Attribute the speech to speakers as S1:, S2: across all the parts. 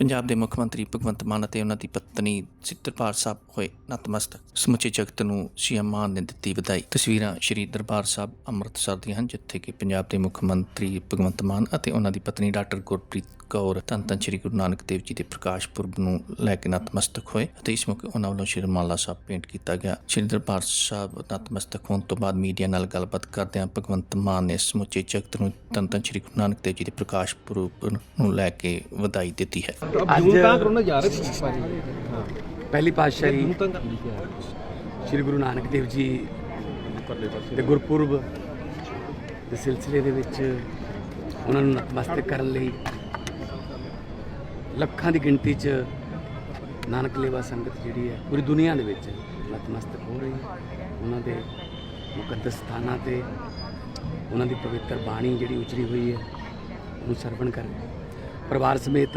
S1: ਪੰਜਾਬ ਦੇ ਮੁੱਖ ਮੰਤਰੀ ਭਗਵੰਤ ਮਾਨ ਅਤੇ ਉਹਨਾਂ ਦੀ ਪਤਨੀ ਸਿੱਤਰਪਾਲ ਸਾਹਿਬ ਹੋਏ ਨਤਮਸਤਕ। ਸਮੁੱਚੇ ਜਗਤ ਨੂੰ ਸੀਐਮ ਮਾਨ ਨੇ ਦਿੱਤੀ ਵਧਾਈ ਤਸਵੀਰਾਂ ਸ਼੍ਰੀ ਦਰਬਾਰ ਸਾਹਿਬ ਅੰਮ੍ਰਿਤਸਰ ਦੀਆਂ ਹਨ, ਜਿੱਥੇ ਕਿ ਪੰਜਾਬ ਦੇ ਮੁੱਖ ਮੰਤਰੀ ਭਗਵੰਤ ਮਾਨ ਅਤੇ ਉਹਨਾਂ ਦੀ ਪਤਨੀ ਡਾਕਟਰ ਗੁਰਪ੍ਰੀਤ ਕੌਰ, ਧੰਨ ਧੰਨ ਸ਼੍ਰੀ ਗੁਰੂ ਨਾਨਕ ਦੇਵ ਜੀ ਦੇ ਪ੍ਰਕਾਸ਼ ਪੁਰਬ ਨੂੰ ਲੈ ਕੇ ਨਤਮਸਤਕ ਹੋਏ ਅਤੇ ਇਸ ਮੌਕੇ ਉਹਨਾਂ ਵੱਲੋਂ ਸ਼੍ਰੀ ਮਾਲਾ ਸਾਹਿਬ ਭੇਂਟ ਕੀਤਾ ਗਿਆ। ਸ਼੍ਰੀ ਦਰਬਾਰ ਸਾਹਿਬ ਨਤਮਸਤਕ ਹੋਣ ਤੋਂ ਬਾਅਦ ਮੀਡੀਆ ਨਾਲ ਗੱਲਬਾਤ ਕਰਦਿਆਂ ਭਗਵੰਤ ਮਾਨ ਨੇ ਸਮੁੱਚੇ ਜਗਤ ਨੂੰ ਧੰਨ ਧੰਨ ਸ਼੍ਰੀ ਗੁਰੂ ਨਾਨਕ ਦੇਵ ਜੀ ਦੇ ਪ੍ਰਕਾਸ਼ ਪੁਰਬ ਨੂੰ ਲੈ ਕੇ ਵਧਾਈ ਦਿੱਤੀ ਹੈ।
S2: ਅੱਜ
S3: ਕਰੋਨਾ ਜਾ ਰਹੇ ਸੀ ਭਾਜੀ।
S2: ਪਹਿਲੀ ਪਾਤਸ਼ਾਹੀ ਸ੍ਰੀ ਗੁਰੂ ਨਾਨਕ ਦੇਵ ਜੀ ਦੇ ਗੁਰਪੁਰਬ ਦੇ ਸਿਲਸਿਲੇ ਦੇ ਵਿੱਚ ਉਹਨਾਂ ਨੂੰ ਨਤਮਸਤਕ ਕਰਨ ਲਈ ਲੱਖਾਂ ਦੀ ਗਿਣਤੀ 'ਚ ਨਾਨਕ ਲੇਵਾ ਸੰਗਤ ਜਿਹੜੀ ਹੈ ਪੂਰੀ ਦੁਨੀਆ ਦੇ ਵਿੱਚ ਨਤਮਸਤਕ ਹੋ ਰਹੀ ਹੈ। ਉਹਨਾਂ ਦੇ ਮੁਕੱਦਸ ਸਥਾਨਾਂ ਤੇ ਉਹਨਾਂ ਦੀ ਪਵਿੱਤਰ ਬਾਣੀ ਜਿਹੜੀ ਉਚਰੀ ਹੋਈ ਹੈ ਉਹਨੂੰ ਸਰਵਣ ਕਰ ਪਰਿਵਾਰ ਸਮੇਤ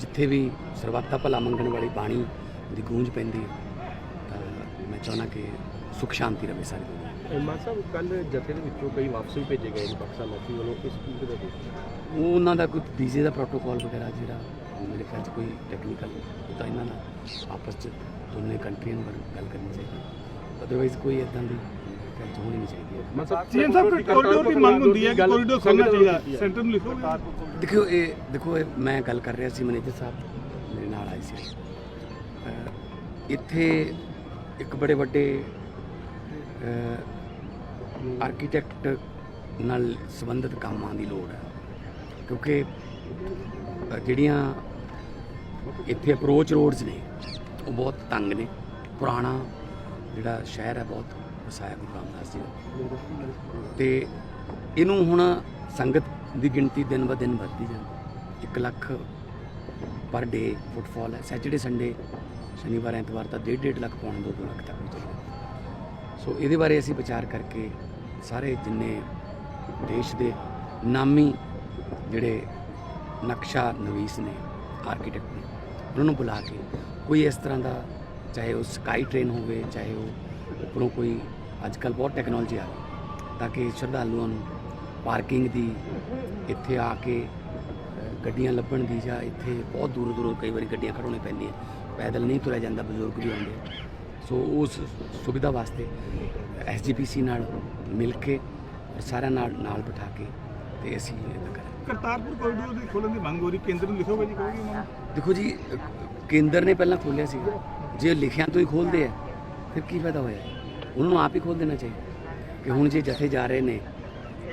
S2: ਜਿੱਥੇ ਵੀ ਸਰਬੱਤਾ ਭਲਾ ਮੰਗਣ ਵਾਲੀ ਬਾਣੀ ਦੀ ਗੂੰਜ ਪੈਂਦੀ ਹੈ ਤਾਂ ਮੈਂ ਚਾਹੁੰਦਾ ਕਿ ਸੁਖ ਸ਼ਾਂਤੀ ਰਵੇ ਸਾਰੀ ਦੁਨੀਆ। 'ਚ।
S3: ਮਾਨ ਸਾਹਿਬ ਕੱਲ ਜਥੇ ਦੇ ਵਿੱਚੋਂ ਕਈ ਵਾਪਸ ਵੀ ਭੇਜੇ ਗਏ ਨੇ ਪਾਕਿਸਤਾਨ ਵਾਪਸੀ ਵੱਲੋਂ ਇਸ ਚੀਜ਼ ਦੇ ਵਿੱਚ?
S2: ਉਹ ਉਹਨਾਂ ਦਾ ਕੋਈ ਵੀਜ਼ੇ ਦਾ ਪ੍ਰੋਟੋਕਾਲ ਵਗੈਰਾ ਜਿਹੜਾ ਮੇਰੇ ਖਿਆਲ 'ਚ ਕੋਈ ਟੈਕਨੀਕਲ ਤਾਂ ਇਹਨਾਂ ਨਾਲ ਆਪਸ 'ਚ ਦੋਨੇ ਕੰਟਰੀਆਂ ਨੂੰ ਗੱਲ ਕਰਨੀ ਚਾਹੀਦੀ ਅਦਰਵਾਈਜ਼ ਕੋਈ ਇਦਾਂ ਦੀ ਗੱਲ ਹੋਣੀ ਨਹੀਂ ਚਾਹੀਦੀ
S3: ਸਾਹਿਬ
S4: ਸੀਐਮ ਸਾਹਿਬ ਕੋਰੀਡੋਰ ਦੀ ਮੰਗ ਹੁੰਦੀ ਹੈ ਕਿ ਕੋਰੀਡੋਰ ਖੋਲ੍ਹਣਾ ਚਾਹੀਦਾ ਸੈਂਟਰ ਨੂੰ ਲਿਖੋ।
S2: ਦੇਖੋ ਇਹ ਦੇਖੋ ਇਹ ਮੈਂ ਗੱਲ ਕਰ ਰਿਹਾ ਸੀ ਮੈਨੇਜਰ ਸਾਹਿਬ ਮੇਰੇ ਨਾਲ ਆਏ ਸੀ। ਇੱਥੇ ਇੱਕ ਬੜੇ ਵੱਡੇ ਆਰਕੀਟੈਕਟ ਨਾਲ ਸੰਬੰਧਿਤ ਕੰਮਾਂ ਦੀ ਲੋੜ ਹੈ। ਕਿਉਂਕਿ ਜਿਹੜੀਆਂ ਇੱਥੇ ਅਪਰੋਚ ਰੋਡਸ ਨੇ, ਉਹ ਬਹੁਤ ਤੰਗ ਨੇ। ਪੁਰਾਣਾ ਜਿਹੜਾ ਸ਼ਹਿਰ ਹੈ, ਬਹੁਤ ਵਸਾਇਆ ਗੁਰੂ ਰਾਮਦਾਸ ਜੀ ਦਾ। ਤੇ ਇਹਨੂੰ ਹੁਣ ਸੰਗਤ ਦੀ ਗਿਣਤੀ ਦਿਨ ਬ ਦਿਨ ਵੱਧਦੀ ਜਾਂਦੀ 1 ਲੱਖ ਪਰ ਡੇ ਫੁੱਟਫਾਲ ਹੈ। ਸੈਚਰਡੇ ਸੰਡੇ ਸ਼ਨੀਵਾਰ, ਐਤਵਾਰ ਤਾਂ 1.5 ਲੱਖ ਪੌਣ 2 ਲੱਖ ਤੱਕ ਵੀ ਚੱਲਦਾ ਸੋ ਇਹਦੇ ਬਾਰੇ ਅਸੀਂ ਵਿਚਾਰ ਕਰਕੇ ਸਾਰੇ ਜਿੰਨੇ ਦੇਸ਼ ਦੇ ਨਾਮੀ ਜਿਹੜੇ ਨਕਸ਼ਾ ਨਵੀਸ ਨੇ ਆਰਕੀਟੈਕਟ ਨੇ, ਉਹਨਾਂ ਨੂੰ ਬੁਲਾ ਕੇ ਕੋਈ ਇਸ ਤਰ੍ਹਾਂ ਦਾ ਚਾਹੇ ਉਹ ਸਕਾਈ ਟ੍ਰੇਨ ਹੋਵੇ, ਚਾਹੇ ਉਹ ਉੱਪਰੋਂ ਕੋਈ ਅੱਜ ਕੱਲ੍ਹ ਬਹੁਤ ਟੈਕਨੋਲੋਜੀ ਆ ਗਈ ਤਾਂ ਕਿ ਸ਼ਰਧਾਲੂਆਂ ਨੂੰ ਪਾਰਕਿੰਗ ਦੀ ਇੱਥੇ ਆ ਕੇ ਗੱਡੀਆਂ ਲੱਭਣ ਦੀ ਜਾਂ ਇੱਥੇ ਬਹੁਤ ਦੂਰੋਂ ਦੂਰੋਂ ਕਈ ਵਾਰੀ ਗੱਡੀਆਂ ਖੜਾਉਣੀ ਪੈਂਦੀਆਂ। ਪੈਦਲ ਨਹੀਂ ਤੁਰਿਆ ਜਾਂਦਾ ਬਜ਼ੁਰਗ ਵੀ ਆਉਂਦੇ। ਸੋ ਉਸ ਸੁਵਿਧਾ ਵਾਸਤੇ ਐਸਜੀਪੀਸੀ ਨਾਲ ਮਿਲ ਕੇ ਔਰ ਸਾਰਿਆਂ ਨਾਲ ਨਾਲ ਬਿਠਾ ਕੇ ਤੇ ਅਸੀਂ ਇਹ ਕਰਾਂਗੇ।
S4: ਕਰਤਾਰਪੁਰ ਕੋਰੀਡੋਰ ਦੀ ਖੋਲ੍ਹਣ ਦੀ ਮੰਗ ਹੋ ਰਹੀ ਕੇਂਦਰ ਨੂੰ ਲਿਖੋਗੇ ਜੀ ਕਹੋਗੇ ਉਹਨਾਂ ਨੂੰ
S2: ਦੇਖੋ ਜੀ ਕੇਂਦਰ ਨੇ ਪਹਿਲਾਂ ਖੋਲ੍ਹਿਆ ਸੀ ਜੇ ਲਿਖਿਆ ਤੋਂ ਹੀ ਖੋਲਦੇ ਆ ਫਿਰ ਕੀ ਫਾਇਦਾ ਹੋਇਆ? ਉਹਨਾਂ ਨੂੰ ਆਪ ਹੀ ਖੋਲ ਦੇਣਾ ਚਾਹੀਦਾ। ਕਿ ਹੁਣ ਜੇ ਜਥੇ ਜਾ ਰਹੇ ਨੇ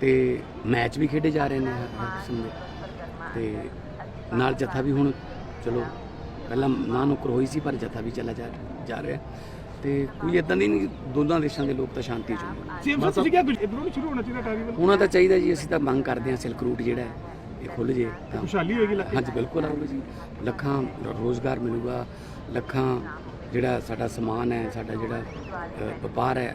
S2: ਤੇ ਮੈਚ ਵੀ ਖੇਡੇ ਜਾ ਰਹੇ ਨੇ ਹਰ ਕਿਸਮ ਦੇ। ਤੇ ਨਾਲ ਜਥਾ ਵੀ ਹੁਣ ਚਲੋ ਪਹਿਲਾਂ ਨਾ ਨੁਕਰ ਹੋਈ ਸੀ ਪਰ ਜਥਾ ਵੀ ਚੱਲਾ ਜਾ ਜਾ ਰਿਹਾ। ਤੇ ਕੋਈ ਇਦਾਂ ਦੀ ਨਹੀਂ ਦੋਨਾਂ ਦੇਸ਼ਾਂ ਦੇ ਲੋਕ ਤਾਂ ਸ਼ਾਂਤੀ ਚਾਹੁੰਦੇ
S4: ਕਿਹਾ ਇਧਰੋਂ ਨਹੀਂ ਸ਼ੁਰੂ ਹੋਣਾ ਚਾਹੀਦਾ ਟਾਰੀਵਲ
S2: ਉਹਨਾਂ ਦਾ ਚਾਹੀਦਾ ਜੀ ਅਸੀਂ ਤਾਂ ਮੰਗ ਕਰਦੇ ਹਾਂ ਸਿਲਕ ਰੂਟ ਜਿਹੜਾ ਹੈ ਇਹ ਖੁੱਲ ਜੇ ਤਾਂ।
S4: ਖੁਸ਼ਹਾਲੀ ਹੋਏਗੀ ਇਲਾਕੇ
S2: ਹਾਂਜੀ ਬਿਲਕੁਲ ਆਊਗਾ ਜੀ। ਲੱਖਾਂ ਰੋਜ਼ਗਾਰ ਮਿਲੂਗਾ ਲੱਖਾਂ ਜਿਹੜਾ ਸਾਡਾ ਸਮਾਨ ਹੈ ਸਾਡਾ ਜਿਹੜਾ ਵਪਾਰ ਹੈ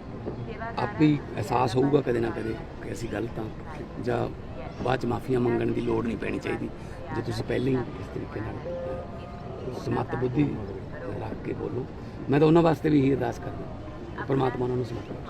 S2: ਆਪੇ ਹੀ ਅਹਿਸਾਸ ਹੋਊਗਾ ਕਦੇ ਨਾ ਕਦੇ ਕਿ ਅਸੀਂ ਗਲਤ ਹਾਂ ਜਾਂ ਬਾਅਦ ਚ ਮਾਫੀਆਂ ਮੰਗਣ ਦੀ ਲੋੜ ਨਹੀਂ ਪੈਣੀ ਚਾਹੀਦੀ ਜੇ ਤੁਸੀਂ ਪਹਿਲਾਂ ਹੀ ਇਸ ਤਰੀਕੇ ਨਾਲ ਅ, ਸਮੱਤ ਬੁੱਧੀ ਰੱਖ ਕੇ ਬੋਲੋ। ਮੈਂ ਤਾਂ ਉਹਨਾਂ ਵਾਸਤੇ ਵੀ ਇਹੀ ਅਰਦਾਸ ਕਰਦਾ। ਪਰਮਾਤਮਾ ਉਹਨਾਂ ਨੂੰ ਸਮਰਪਿਤ